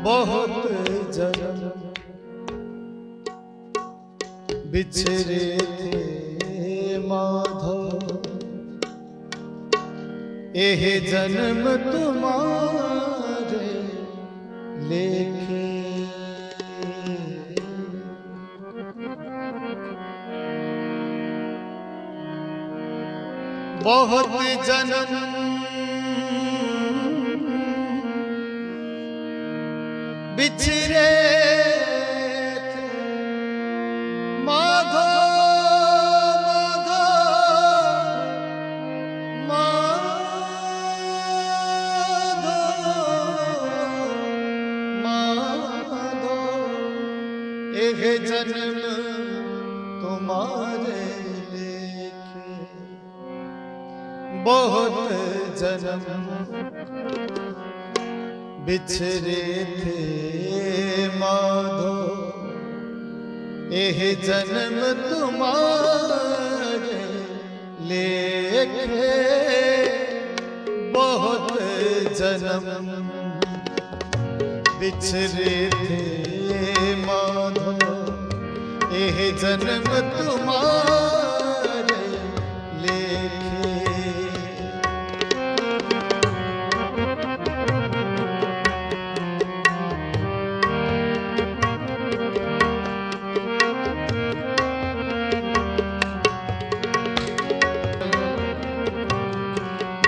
ਬਹੁਤ ਜਨਮ ਵਿਛਰੇ ਥੇ ਮਾਧੋ ਇਹ ਜਨਮ ਤੁਮਾਰੇ ਲੇਖੇ ਬਹੁਤ ਜਨਮ ਵਿਛਰੇ ਥੇ ਮਾਧੋ ਮਾਧੋ ਮਾਧੋ ਮਾਧੋ ਇਹ ਜਨਮ ਤੁਮਾਰੇ ਲੇਖੇ ਬਹੁਤ ਜਨਮ ਵਿਛਰੇ ਥੇ ਮਾਧੋ, ਇਹ ਜਨਮ ਤੁਮਾਰੇ ਲੇਖੇ ਬਹੁਤ ਜਨਮ। ਵਿਛਰੇ ਥੇ ਮਾਧੋ, ਇਹ ਜਨਮ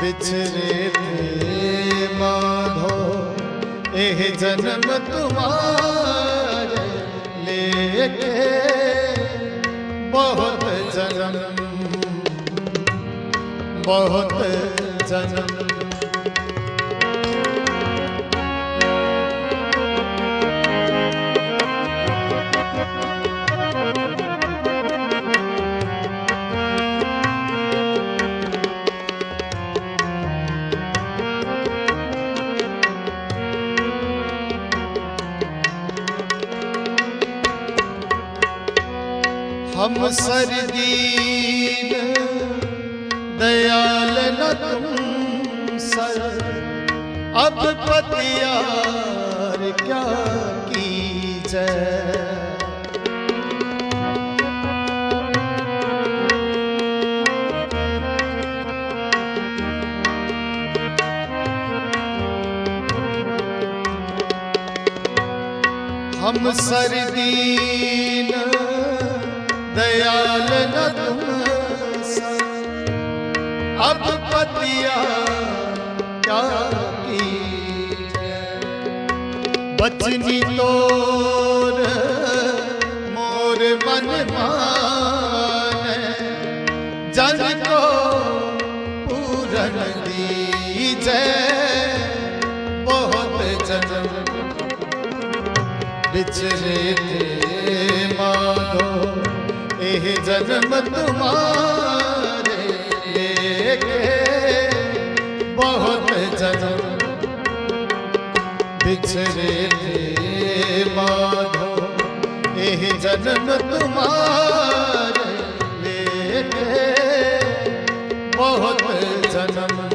ਵਿਛਰੇ ਥੇ ਮਾਧੋ ਇਹ ਜਨਮ ਤੁਮਾਰੇ ਲੇਕੇ ਬਹੁਤ ਜਨਮ ਬਹੁਤ ਜਨਮ। ਹਮ ਸਰਦੀਨ ਦਇਆਲ ਨ ਤੁਮ ਸਰ ਅਬ ਪਤਿਆਰ ਕਿਆ ਕੀਜੈ ਹਮ ਸਰਦੀਨ दयाल अब पतिया क्या की बचनी तोर मोर मन मान जन को पूरन दीजय बहुत जन्म बिछड़े थे ਇਹ ਜਨਮ ਤੁਮਾਰੇ। ਲੇਕੇ ਬਹੁਤ ਜਨਮ। ਵਿਚਰੇ ਤੇ ਮਾਧੋ। ਇਹ ਜਨਮ ਤੁਮਾਰੇ। ਲੇਕੇ ਬਹੁਤ ਜਨਮ।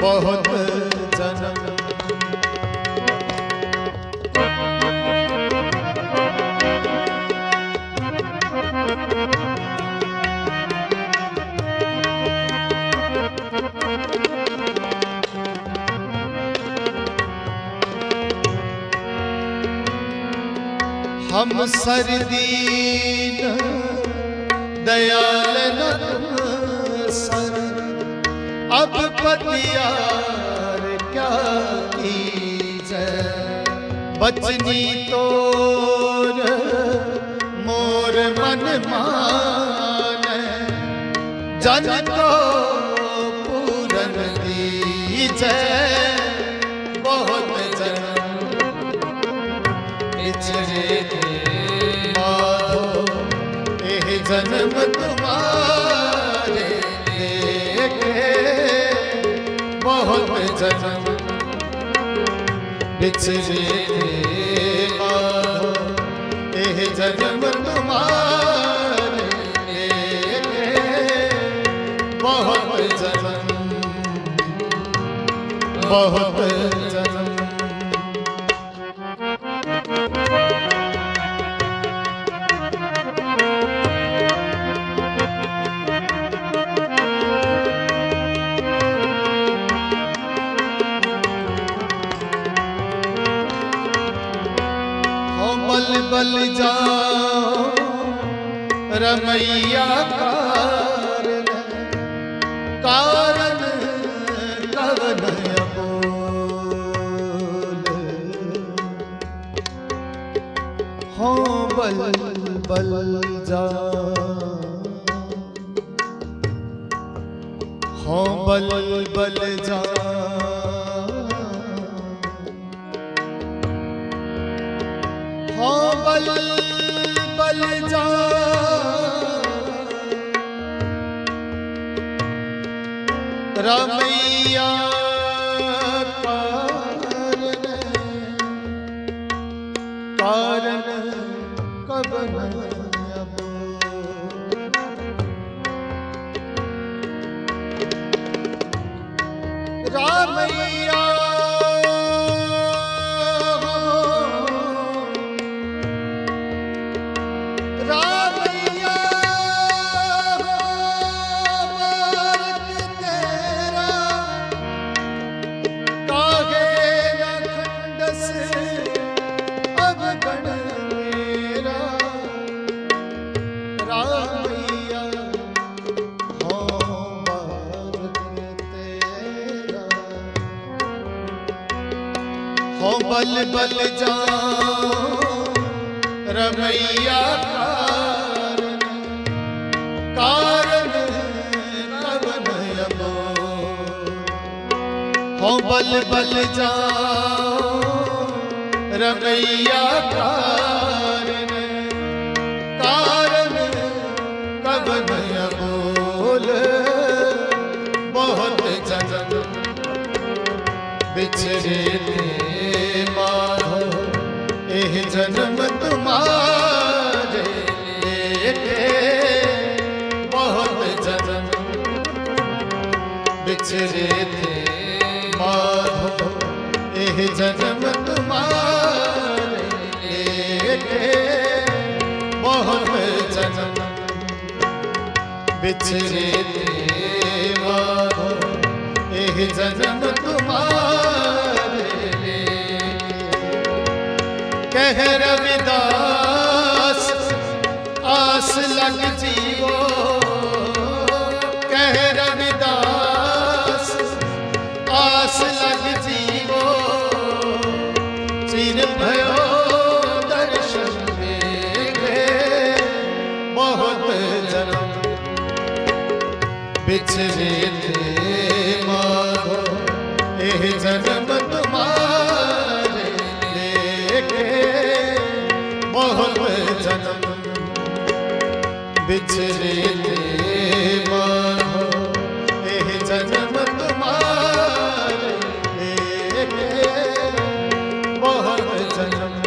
ਬਹੁਤ ਹਮ ਸਰਦੀਨ ਦਇਆਲ ਨਦਮ ਸਰ ਅਬ ਪਤਿਆਰ ਕਿਆ ਕੀਜੈ ਬਚਨੀ ਤੋਰ ਮੋਰ ਮਨ ਮਾਨੈ ਜਨ ਕੋ ਪੂਰਨ ਦੀਜੈ ਬਹੁਤ ਜਨਮ ਇਛਰੇ ਜਨਮ ਤੁਮਾਰੇ ਲੇਕੇ ਬਹੁਤ ਜਨਮ ਵਿਚਰੇ ਤੇ ਮਾਧੋ ਇਹ ਜਨਮ ਤੁਮਾਰੇ ਲੇਕੇ ਬਹੁਤ ਜਨਮ ਬਹੁਤ बल जाओ रमैया कारण कारण कवन बोल हो बल बल जा हो बल बल जा ਬਲ ਜਾ ਰਮਈਆ ਕਾਰਨ ਹੋ ਬਲ ਬਲ ਜਾਨ ਰਮਈਆ ਕਾਰਨ ਕਾਰਨ ਕਵਨ ਅਬੋ ਹੋ ਬਲ ਬਲ ਜਾਨ ਰਮਈਆ ਕਾਰਨ ਵਿਸਰੇ ਇਹ ਜਨਮ ਤੁਮਾਰੇ ਲੇਖੇ। ਬਹੁਤ ਇਹ ਜਨਮ ਤੁਮਾਰੇ ਲੇਖੇ। ਬਹੁਤ ਤੇ ਮਾਧੋ ਇਹ ਜਨਮ ਤੁਮਾਰੇ ਕਹਿ ਰਵਿਦਾਸ ਲਗ ਜੀਵੋ। ਕਹਿ ਰਵਿਦਾਸ, ਆਸ ਲਗ ਜੀਵੋ। ਚਿਰ ਦਰਸ਼ਨ ਬਹੁਤ ਜਨਮ ਵਿਛੜੇ ਤੇ ਵਿਛਰੇ ਇਹ ਜਨਮ ਤੁਮਾਰੇ ਬਹੁਤ ਜਨਮ।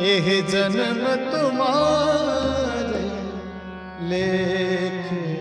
ਇਹ ਜਨਮ ਤੁਮਾਰੇ ਲੇਖੇ।